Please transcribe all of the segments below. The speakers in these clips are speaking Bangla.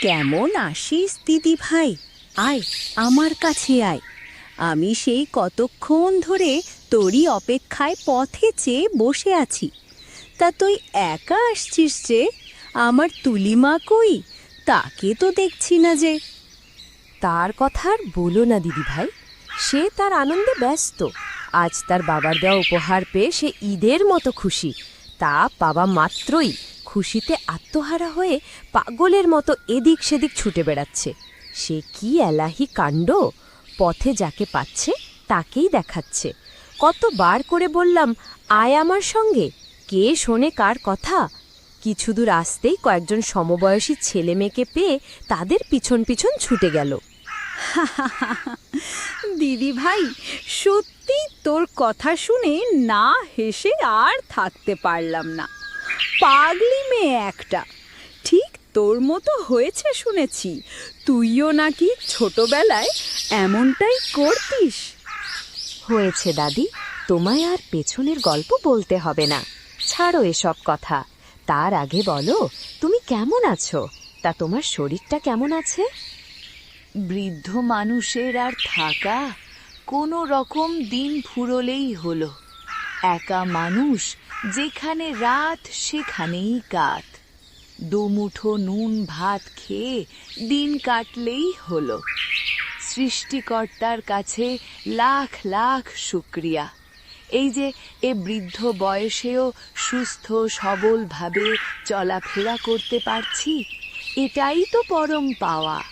কেমন আসিস, দিদি ভাই? আয়, আমার কাছে আয়। আমি সেই কতক্ষণ ধরে তোরই অপেক্ষায় পথে চেয়ে বসে আছি। তা তুই একা আসছিস যে? আমার তুলিমা কই? তাকে তো দেখছি না যে। তার কথা আর বলো না, দিদি ভাই। সে তার আনন্দে ব্যস্ত। আজ তার বাবার দেওয়া উপহার পেয়ে সে ঈদের মতো খুশি। তা পাওয়া মাত্রই। খুশিতে আত্মহারা হয়ে পাগলের মতো এদিক সেদিক ছুটে বেড়াচ্ছে। সে কি এলাহি কাণ্ড? পথে যাকে পাচ্ছে, তাকেই দেখাচ্ছে। কতবার করে বললাম, আয় আমার সঙ্গে, কে শোনে কার কথা? কিছু দূর আসতেই কয়েকজন সমবয়সী ছেলে মেয়েকে পেয়ে তাদের পিছন পিছন ছুটে গেল। দিদি ভাই সত্যি তোর কথা শুনে না হেসে আর থাকতে পারলাম না। পাগলি মেয়ে একটা। ঠিক তোর মতো হয়েছে শুনেছি। তুইও নাকি ছোটবেলায় এমনটাই করতিস। হয়েছে দাদি তোমায় আর পেছনের গল্প বলতে হবে না। ছাড়ো এসব কথা। তার আগে বলো তুমি কেমন আছো? তা তোমার শরীরটা কেমন আছে? বৃদ্ধ মানুষের আর থাকা কোনো রকম দিন ফুরলেই হলো। একা মানুষ যেখানে রাত, সেখানেই কাত। দুমুঠো নুন ভাত খেয়ে দিন কাটলেই হলো। সৃষ্টিকর্তার কাছে লাখ লাখ শুক্রিয়া। এই যে এ বৃদ্ধ বয়সেও সুস্থ, সবলভাবে চলাফেরা করতে পারছি, এটাই তো পরম পাওয়া।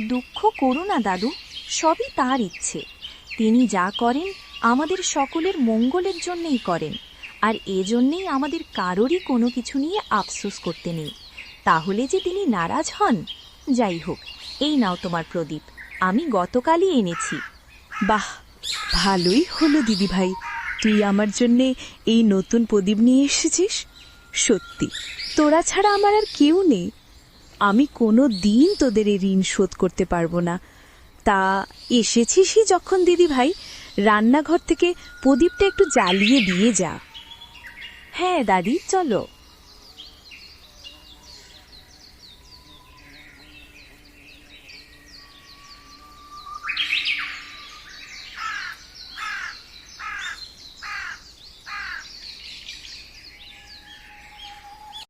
দুঃখ করো না দাদু, সবই তার ইচ্ছে। তিনি যা করেন আমাদের সকলের মঙ্গলের জন্যই করেন, আর এজন্যেই আমাদের কারোরই কোনো কিছু নিয়ে আফসোস করতে নেই। তাহলে যে তিনি নারাজ হন? যাই হোক, এই নাও তোমার প্রদীপ, আমি গতকালই এনেছি। বাহ, ভালোই হলো দিদি ভাই তুই আমার জন্যে এই নতুন প্রদীপ নিয়ে এসেছিস? সত্যি, তোরা ছাড়া আমার আর কেউ নেই। আমি কোনো দিন তোদের এই ঋণ শোধ করতে পারব না। তা এসেছিসই যখন দিদি ভাই রান্নাঘর থেকে প্রদীপটা একটু জ্বালিয়ে দিয়ে যা। হ্যাঁ দাদি চলো।